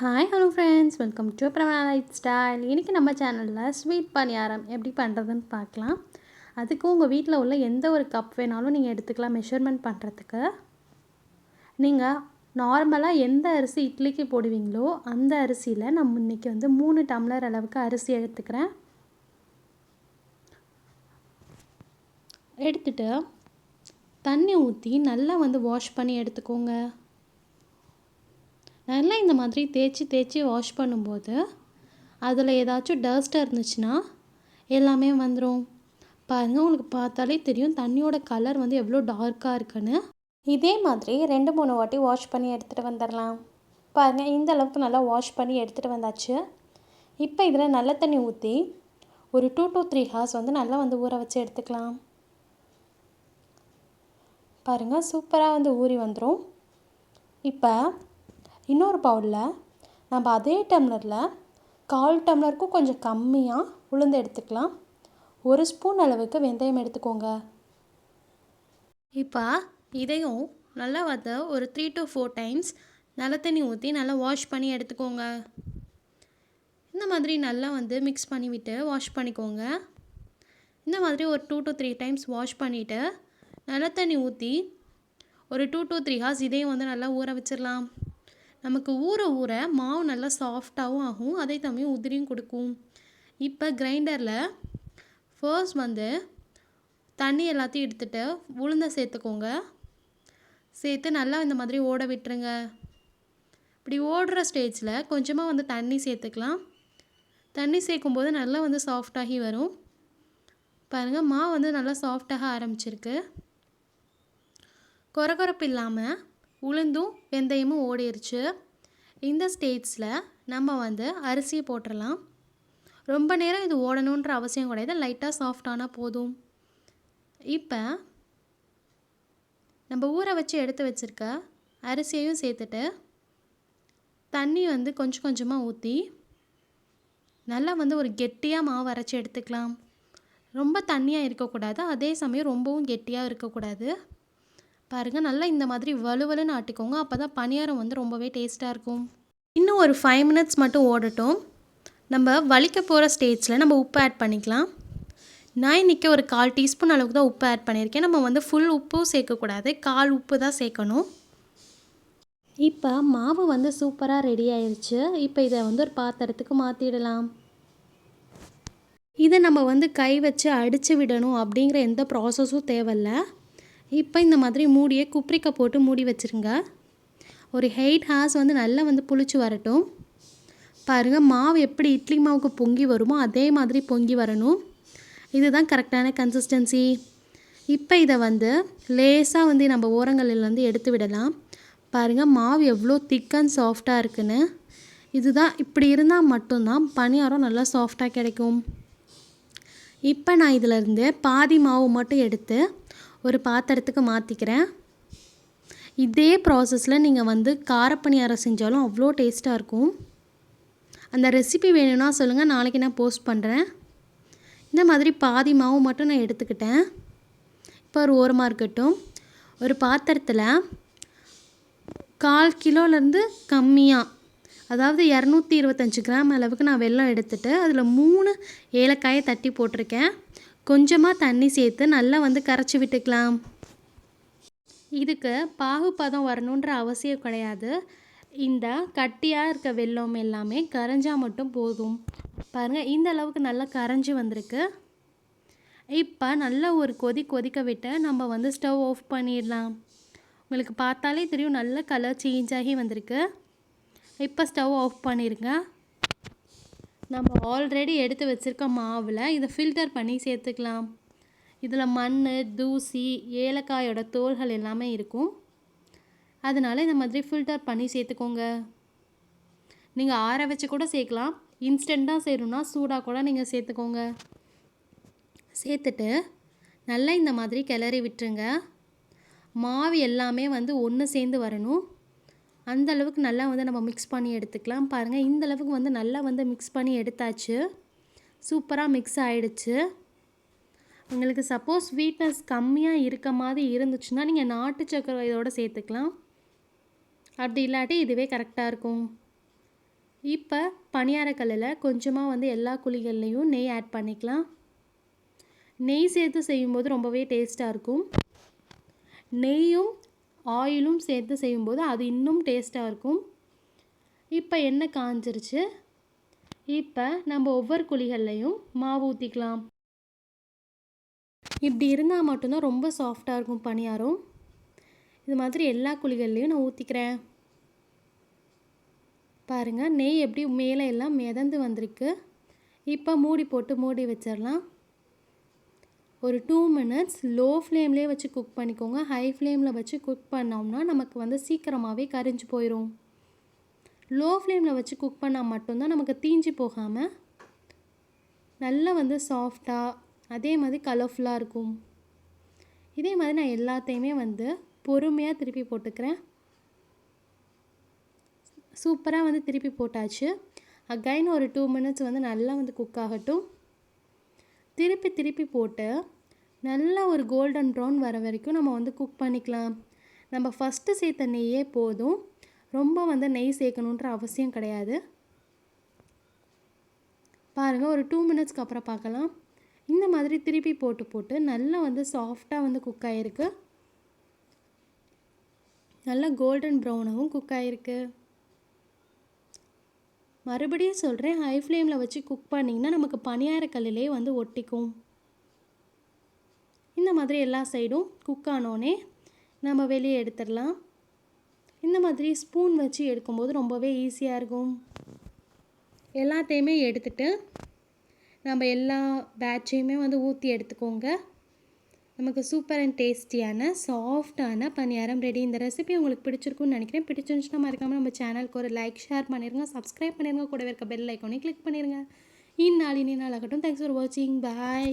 Hi hello friends welcome to Pravana style இன்றைக்கி நம்ம சேனலில் ஸ்வீட் பணியாரம் எப்படி பண்ணுறதுன்னு பார்க்கலாம். அதுக்கு உங்கள் வீட்டில் உள்ள எந்த ஒரு கப் வேணாலும் நீங்கள் எடுத்துக்கலாம் மெஷர்மெண்ட் பண்ணுறதுக்கு நீங்கள் நார்மலாக எந்த அரிசி இட்லிக்கு போடுவீங்களோ அந்த அரிசியில் நம்ம இன்றைக்கி வந்து மூணு டம்ளர் அளவுக்கு அரிசி எடுத்துக்கிறேன். எடுத்துகிட்டு தண்ணி ஊற்றி நல்லா வந்து வாஷ் பண்ணி எடுத்துக்கோங்க. நல்லா இந்த மாதிரி தேய்ச்சி தேய்ச்சி வாஷ் பண்ணும்போது அதில் ஏதாச்சும் டஸ்ட்டாக இருந்துச்சுன்னா எல்லாமே வந்துடும் பாருங்கள் உங்களுக்கு பார்த்தாலே தெரியும் தண்ணியோட கலர் வந்து எவ்வளோ டார்க்காக இருக்குன்னு. இதே மாதிரி ரெண்டு மூணு வாட்டி வாஷ் பண்ணி எடுத்துகிட்டு வந்துடலாம் பாருங்கள் இந்த அளவுக்கு நல்லா வாஷ் பண்ணி எடுத்துகிட்டு வந்தாச்சு. இப்போ இதில் நல்ல தண்ணி ஊற்றி ஒரு டூ டூ த்ரீ ஹார்ஸ் வந்து நல்லா வந்து ஊற வச்சு எடுத்துக்கலாம். பாருங்கள் சூப்பராக வந்து ஊறி வந்துடும் இப்போ இன்னொரு பவுலில் நம்ம அதே டம்ளரில் கால் டம்ளருக்கும் கொஞ்சம் கம்மியாக உளுந்து எடுத்துக்கலாம். ஒரு ஸ்பூன் அளவுக்கு வெந்தயம் எடுத்துக்கோங்க. இப்போ இதையும் நல்லா வந்து ஒரு த்ரீ டு ஃபோர் டைம்ஸ் நல்ல தண்ணி ஊற்றி நல்லா வாஷ் பண்ணி எடுத்துக்கோங்க. இந்த மாதிரி நல்லா வந்து மிக்ஸ் பண்ணிவிட்டு வாஷ் பண்ணிக்கோங்க. இந்த மாதிரி ஒரு two to three times wash பண்ணிவிட்டு நல்ல தண்ணி ஊற்றி ஒரு டூ டு த்ரீ ஹார்ஸ் இதையும் வந்து நல்லா ஊற வச்சிடலாம். நமக்கு ஊற ஊற மாவு நல்லா சாஃப்டாகவும் ஆகும். அதே சமயம் உதிரியும் கொடுக்கும். இப்போ கிரைண்டரில் ஃபர்ஸ்ட் வந்து தண்ணி எல்லாத்தையும் எடுத்துகிட்டு உளுந்தை சேர்த்துக்கோங்க. சேர்த்து நல்லா இந்த மாதிரி ஓட விட்டுருங்க. இப்படி ஓடுற ஸ்டேஜில் கொஞ்சமாக வந்து தண்ணி சேர்த்துக்கலாம். தண்ணி சேர்க்கும்போது நல்லா வந்து சாஃப்டாகி வரும். பாருங்கள் மாவு வந்து நல்லா சாஃப்டாக ஆரம்பிச்சிருக்கு. கொரகொரப்பு இல்லாமல் உளுந்தும் வெந்தயமும் ஓடிருச்சு. இந்த ஸ்டேஜில் நம்ம வந்து அரிசியை போட்டுடலாம் ரொம்ப நேரம் இது ஓடணுன்ற அவசியம் கிடையாது. லைட்டாக சாஃப்டானால் போதும். இப்போ நம்ம ஊற வச்சு எடுத்து வச்சுருக்க அரிசியையும் சேர்த்துட்டு தண்ணி வந்து கொஞ்சம் கொஞ்சமாக ஊற்றி நல்லா வந்து ஒரு கெட்டியாக மாவு அரைச்சி எடுத்துக்கலாம். ரொம்ப தண்ணியாக இருக்கக்கூடாது. அதே சமயம் ரொம்பவும் கெட்டியாக இருக்கக்கூடாது. பாருங்கள் நல்லா இந்த மாதிரி வலுவலுன்னு ஆட்டிக்கோங்க. அப்போ தான் பணியாரம் வந்து ரொம்பவே டேஸ்ட்டாக இருக்கும். இன்னும் ஒரு ஃபைவ் மினிட்ஸ் மட்டும் ஓடட்டும். நம்ம வலிக்க போகிற ஸ்டேஜில் நம்ம உப்பு ஆட் பண்ணிக்கலாம். நான் இன்றைக்கி ஒரு கால் டீஸ்பூன் அளவுக்கு தான் உப்பு ஆட் பண்ணியிருக்கேன். நம்ம வந்து ஃபுல் உப்பும் சேர்க்கக்கூடாது. கால் உப்பு தான் சேர்க்கணும். இப்போ மாவு வந்து சூப்பராக ரெடி ஆயிடுச்சு இப்போ இதை வந்து ஒரு பாத்திரத்துக்கு மாற்றிடலாம் இதை நம்ம வந்து கை வச்சு அடித்து விடணும் அப்படிங்கிற எந்த ப்ராசஸும் தேவையில்ல. இப்போ இந்த மாதிரி மூடியை குப்ரிக்கை போட்டு மூடி வச்சுருங்க. ஒரு எயிட் ஹார்ஸ் வந்து நல்லா வந்து புளிச்சு வரட்டும். பாருங்கள் மாவு எப்படி இட்லி மாவுக்கு பொங்கி வருமோ அதே மாதிரி பொங்கி வரணும். இதுதான் கரெக்டான கன்சிஸ்டன்சி இப்போ இதை வந்து லேசாக வந்து நம்ம ஓரங்களிலேருந்து எடுத்து விடலாம். பாருங்கள் மாவு எவ்வளோ திக் அண்ட் சாஃப்டாக இருக்குன்னு. இதுதான் இப்படி இருந்தால் மட்டும்தான் பணியாரம் நல்லா சாஃப்டாக கிடைக்கும். இப்போ நான் இதிலேருந்து பாதி மாவு மட்டும் எடுத்து ஒரு பாத்திரத்துக்கு மாற்றிக்கிறேன் இதே ப்ராசஸில் நீங்கள் வந்து காரப்பணியாரம் செஞ்சாலும் அவ்வளோ டேஸ்ட்டாக இருக்கும். அந்த ரெசிபி வேணும்னா சொல்லுங்கள் நாளைக்கு நான் போஸ்ட் பண்ணுறேன் இந்த மாதிரி பாதி மாவு மட்டும் நான் எடுத்துக்கிட்டேன். இப்போ ஒரு ஓரமாக இருக்கட்டும். ஒரு பாத்திரத்தில் கால் கிலோலேருந்து கம்மியாக அதாவது இரநூத்தி இருபத்தஞ்சி கிராம் அளவுக்கு நான் வெல்லம் எடுத்துகிட்டு அதில் மூணு ஏலக்காயை தட்டி போட்டிருக்கேன். கொஞ்சமாக தண்ணி சேர்த்து நல்லா வந்து கரைச்சி விட்டுக்கலாம். இதுக்கு பாகுபதம் வரணுன்ற அவசியம் கிடையாது. இந்த கட்டியாக இருக்க வெள்ளம் எல்லாமே கரைஞ்சால் மட்டும் போதும். பாருங்கள் இந்த அளவுக்கு நல்லா கரைஞ்சி வந்திருக்கு. இப்போ நல்லா ஒரு கொதி கொதிக்க விட்டு நம்ம வந்து ஸ்டவ் ஆஃப் பண்ணிடலாம். உங்களுக்கு பார்த்தாலே தெரியும் நல்ல கலர் சேஞ்ச் ஆகி வந்திருக்கு. இப்போ ஸ்டவ் ஆஃப் பண்ணிடுங்க நம்ம ஆல்ரெடி எடுத்து வச்சுருக்க மாவில் இதை ஃபில்டர் பண்ணி சேர்த்துக்கலாம். இதில் மண் தூசி ஏலக்காயோட தோள்கள் எல்லாமே இருக்கும். அதனால் இந்த மாதிரி ஃபில்டர் பண்ணி சேர்த்துக்கோங்க. நீங்கள் ஆற வச்சு கூட சேர்க்கலாம். இன்ஸ்டண்ட்டாக செய்யணுன்னா சூடாக கூட நீங்கள் சேர்த்துக்கோங்க. சேர்த்துட்டு நல்லா இந்த மாதிரி கிளறி விட்டுருங்க. மாவு எல்லாமே வந்து ஒன்று சேர்ந்து வரணும். அந்த அளவுக்கு நல்லா வந்து நம்ம மிக்ஸ் பண்ணி எடுத்துக்கலாம். பாருங்கள் இந்த அளவுக்கு வந்து நல்லா வந்து மிக்ஸ் பண்ணி எடுத்தாச்சு. சூப்பராக மிக்ஸ் ஆகிடுச்சு உங்களுக்கு சப்போஸ் ஸ்வீட்னஸ் கம்மியாக இருக்க மாதிரி இருந்துச்சுன்னா நீங்கள் நாட்டு சக்கரை இதோடு சேர்த்துக்கலாம். அப்படி இல்லாட்டி இதுவே கரெக்டாக இருக்கும். இப்போ பணியாரக்கல்லில் கொஞ்சமாக வந்து எல்லா குழிகள்லேயும் நெய் ஆட் பண்ணிக்கலாம். நெய் சேர்த்து செய்யும்போது ரொம்பவே டேஸ்ட்டாக இருக்கும். நெய்யும் ஆயிலும் சேர்த்து செய்யும்போது அது இன்னும் டேஸ்ட்டாக இருக்கும். இப்போ எண்ணெய் காஞ்சிருச்சு. இப்போ நம்ம ஒவ்வொரு குழிகள்லையும் மாவு ஊற்றிக்கலாம் இப்படி இருந்தால் மட்டும்தான் ரொம்ப சாஃப்டாக இருக்கும் பணியாரம். இது மாதிரி எல்லா குழிகள்லையும் நான் ஊற்றிக்கிறேன் பாருங்கள் நெய் எப்படி மேலே எல்லாம் மிதந்து வந்திருக்கு. இப்போ மூடி போட்டு மூடி வச்சிடலாம். ஒரு டூ மினிட்ஸ் லோ ஃப்ளேம்லேயே வச்சு குக் பண்ணிக்கோங்க. ஹை ஃப்ளேமில் வச்சு குக் பண்ணோம்னா நமக்கு வந்து சீக்கிரமாகவே கரிஞ்சு போயிடும் லோ ஃப்ளேமில் வச்சு குக் பண்ணால் மட்டும்தான் நமக்கு தீஞ்சு போகாமல் நல்லா வந்து சாஃப்டாக அதே மாதிரி கலர்ஃபுல்லாக இருக்கும். இதே மாதிரி நான் எல்லாத்தையுமே வந்து பொறுமையாக திருப்பி போட்டுக்கிறேன். சூப்பராக வந்து திருப்பி போட்டாச்சு. அகைன் ஒரு டூ மினிட்ஸ் வந்து நல்லா வந்து குக் ஆகட்டும். திருப்பி திருப்பி போட்டு நல்லா ஒரு கோல்டன் ப்ரௌன் வர வரைக்கும் நம்ம வந்து குக் பண்ணிக்கலாம். நம்ம ஃபஸ்ட்டு சேர்த்த நெய்யே போதும். ரொம்ப வந்து நெய் சேர்க்கணுன்ற அவசியம் கிடையாது. பாருங்கள் ஒரு டூ மினிட்ஸ்க்கு அப்புறம் பார்க்கலாம். இந்த மாதிரி திருப்பி போட்டு போட்டு நல்லா வந்து சாஃப்டாக வந்து குக் ஆகிருக்கு நல்லா கோல்டன் ப்ரௌனாகவும் குக் ஆகிருக்கு மறுபடியும் சொல்கிறேன் ஹை ஃப்ளேமில் வச்சு குக் பண்ணிங்கன்னா நமக்கு பணியாரக்கல்லிலே வந்து ஒட்டிக்கும். இந்த மாதிரி எல்லா சைடும் குக் ஆனோடனே நம்ம வெளியே எடுத்துடலாம். இந்த மாதிரி ஸ்பூன் வச்சு எடுக்கும்போது ரொம்பவே ஈஸியாக இருக்கும். எல்லாத்தையுமே எடுத்துட்டு நம்ம எல்லா பேட்சையுமே வந்து ஊற்றி எடுத்துக்கோங்க. நமக்கு சூப்பர் அண்ட் டேஸ்டியான சாஃப்டான பணியாரம் ரெடி இந்த ரெசிபி உங்களுக்கு பிடிச்சிருக்குன்னு நினைக்கிறேன். பிடிச்சிருந்துச்சுன்னா மறக்காமல் நம்ம சேனலுக்கு ஒரு லைக் ஷேர் பண்ணிடுங்க சப்ஸ்கிரைப் பண்ணிடுங்க கூடவே இருக்க பெல் ஐக்கோனையும் கிளிக் பண்ணிடுங்க இந்நாள் இனி நாள் ஆகட்டும். தேங்க்ஸ் ஃபார் வாட்சிங் பாய்